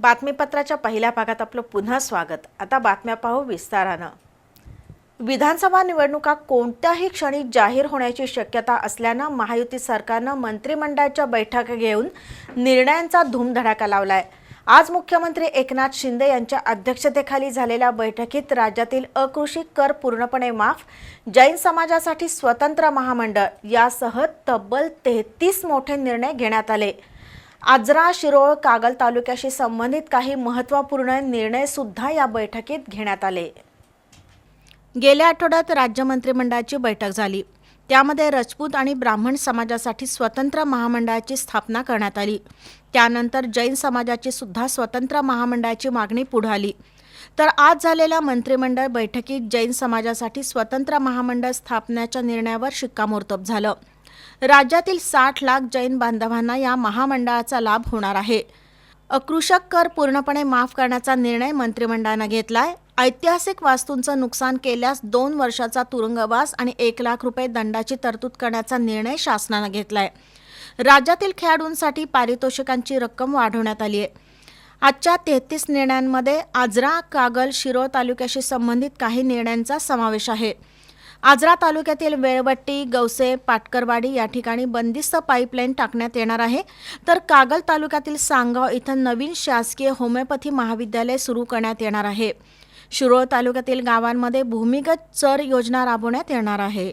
बातमीपत्राच्या पहिल्या भागात आपलं पुन्हा स्वागत. आता बातम्या पाहू विस्तारानं. विधानसभा निवडणुका कोणत्याही क्षणी जाहीर होण्याची शक्यता असल्यानं महायुती सरकारनं मंत्रिमंडळाच्या बैठक घेऊन निर्णयांचा धूमधडाका लावलाय. आज मुख्यमंत्री एकनाथ शिंदे यांच्या अध्यक्षतेखाली झालेल्या बैठकीत राज्यातील अकृषी कर पूर्णपणे माफ जैन समाजासाठी स्वतंत्र महामंडळ यासह तब्बल तेहतीस मोठे निर्णय घेण्यात आले. आजरा शिरोळ कागल तालुक्याशी संबंधित काही महत्त्वपूर्ण निर्णय सुद्धा या बैठकीत घेण्यात आले. गेल्या आठवड्यात राज्य मंत्रिमंडळाची बैठक झाली. त्यामध्ये राजपूत आणि ब्राह्मण समाजासाठी स्वतंत्र महामंडळाची स्थापना करण्यात आली. त्यानंतर जैन समाजाची सुद्धा स्वतंत्र महामंडळाची मागणी पुढे आली. तर आज झालेल्या मंत्रिमंडळ बैठकीत जैन समाजासाठी स्वतंत्र महामंडळ स्थापण्याच्या निर्णयावर शिक्कामोर्तब झालं. राज्यातील साठ लाख जैन बांधवांना या महामंडळाचा लाभ होणार आहे. अकृषक कर पूर्णपणे माफ करण्याचा निर्णय मंत्रिमंडळानं घेतलाय. ऐतिहासिक वास्तूंचं नुकसान केल्यास दोन वर्षाचा तुरुंगवास आणि एक लाख रुपये दंडाची तरतूद करण्याचा निर्णय शासनानं घेतलाय. राज्यातील खेळाडूंसाठी पारितोषिकांची रक्कम वाढवण्यात आली आहे आजच्या तेहतीस निर्णयांमध्ये आजरा कागल शिरोळ तालुक्याशी संबंधित काही निर्णयांचा समावेश आहे. आजरा तालुक्यातील वेळवट्टी गवसे पाटकरवाडी या ठिकाणी बंदिस्त पाईपलाईन टाकण्यात येणार आहे. तर कागल तालुक्यातील सांगाव इथं नवीन शासकीय होमिओपॅथी महाविद्यालय सुरू करण्यात येणार आहे. शिरोळ तालुक्यातील गावांमध्ये भूमिगत चर योजना राबवण्यात येणार आहे.